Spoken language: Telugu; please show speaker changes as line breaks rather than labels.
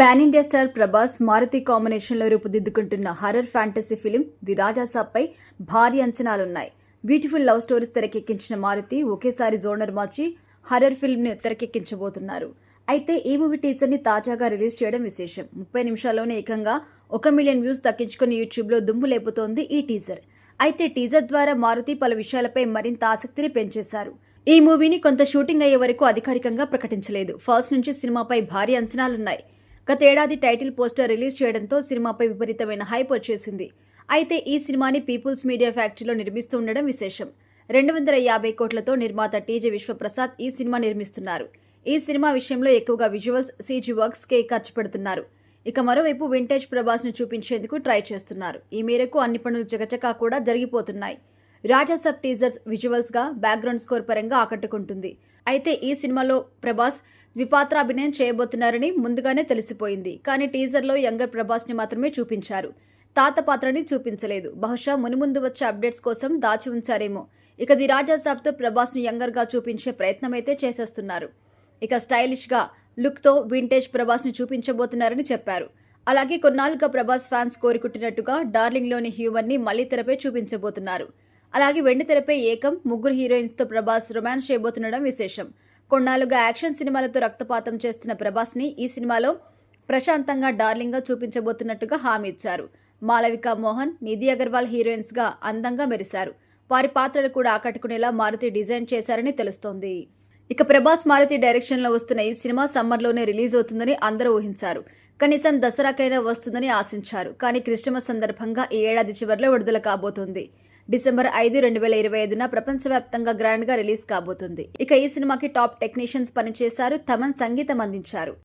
Pan India star Prabhas Maruthi కాంబినేషన్లో రూపుదిద్దుకుంటున్న హర్రర్ ఫ్యాంటసీ ఫిలిం ది రాజాసాబ్పై భారీ అంచనాలున్నాయి. బ్యూటిఫుల్ లవ్ స్టోరీస్ తెరకెక్కించిన మారుతి ఒకేసారి జోనర్ మార్చి హర్రర్ ఫిల్మ్ని తెరకెక్కించబోతున్నారు. అయితే ఈ మూవీ టీజర్ని తాజాగా రిలీజ్ చేయడం విశేషం. ముప్పై నిమిషాల్లోనే ఏకంగా ఒక మిలియన్ వ్యూస్ దక్కించుకుని యూట్యూబ్లో దుమ్ము లేపుతోంది ఈ టీజర్. అయితే టీజర్ ద్వారా మారుతి పలు విషయాలపై మరింత ఆసక్తిని పెంచేశారు. ఈ మూవీని కొంత షూటింగ్ అయ్యే వరకు అధికారికంగా ప్రకటించలేదు. ఫస్ట్ నుంచి సినిమాపై భారీ అంచనాలున్నాయి. గతేడాది టైటిల్ పోస్టర్ రిలీజ్ చేయడంతో సినిమాపై విపరీతమైన హైప్ వచ్చేసింది. అయితే ఈ సినిమాని పీపుల్స్ మీడియా ఫ్యాక్టరీలో నిర్మిస్తూ ఉండడం విశేషం. రెండు వందల యాభై కోట్లతో నిర్మాత టీజే విశ్వప్రసాద్ ఈ సినిమా నిర్మిస్తున్నారు. ఈ సినిమా విషయంలో ఎక్కువగా విజువల్స్ సీజీ వర్క్స్ కే ఖర్చు పెడుతున్నారు. ఇక మరోవైపు వింటేజ్ ప్రభాస్ను చూపించేందుకు ట్రై చేస్తున్నారు. ఈ మేరకు అన్ని పనులు చకచకా కూడా జరిగిపోతున్నాయి. రాజాసబ్ టీజర్స్ విజువల్స్గా బ్యాక్గ్రౌండ్ స్కోర్ పరంగా ఆకట్టుకుంటుంది. అయితే ఈ సినిమాలో ప్రభాస్ ద్విపాత్రాభినయం చేయబోతున్నారని ముందుగానే తెలిసిపోయింది. కానీ టీజర్లో యంగర్ ప్రభాస్ని మాత్రమే చూపించారు. తాత పాత్రని చూపించలేదు. బహుశా మునుముందు వచ్చే అప్డేట్స్ కోసం దాచి ఉంచారేమో. ఇక ది రాజాసాబ్తో ప్రభాస్ని యంగర్గా చూపించే ప్రయత్నమైతే చేసేస్తున్నారు. ఇక స్టైలిష్గా లుక్తో వింటేజ్ ప్రభాస్ని చూపించబోతున్నారని చెప్పారు. అలాగే కొన్నాళ్ళుగా ప్రభాస్ ఫ్యాన్స్ కోరుకుంటున్నట్టుగా డార్లింగ్లోని మళ్ళీ ని మళ్ళీ తెరపై చూపించబోతున్నారు. అలాగే వెండి తెరపై ఏకం ముగ్గురు హీరోయిన్స్తో ప్రభాస్ రొమాన్స్ చేయబోతుండడం విశేషం. కొన్నాళ్ళుగా యాక్షన్ సినిమాలతో రక్తపాతం చేస్తున్న ప్రభాస్ని ఈ సినిమాలో ప్రశాంతంగా డార్లింగ్గా చూపించబోతున్నట్టుగా హామీ ఇచ్చారు. మాలవిక మోహన్ నిధి అగర్వాల్ హీరోయిన్స్గా అందంగా మెరిశారు. వారి పాత్రలు కూడా ఆకట్టుకునేలా మారుతి డిజైన్ చేశారని తెలుస్తోంది. ఇక ప్రభాస్ మారుతి డైరెక్షన్లో వస్తున్న ఈ సినిమా సమ్మర్లోనే రిలీజ్ అవుతుందని అందరూ ఊహించారు. కనీసం దసరాకైనా వస్తుందని ఆశించారు. కానీ క్రిస్టమస్ సందర్భంగా ఈ ఏడాది చివరిలో విడుదల కాబోతోంది. డిసెంబర్ ఐదు రెండు వేల ఇరవై ఐదున ప్రపంచవ్యాప్తంగా గ్రాండ్గా రిలీజ్ కాబోతుంది. ఇక ఈ సినిమాకి టాప్ టెక్నీషియన్స్ పనిచేశారు థమన్ సంగీతం అందించారు.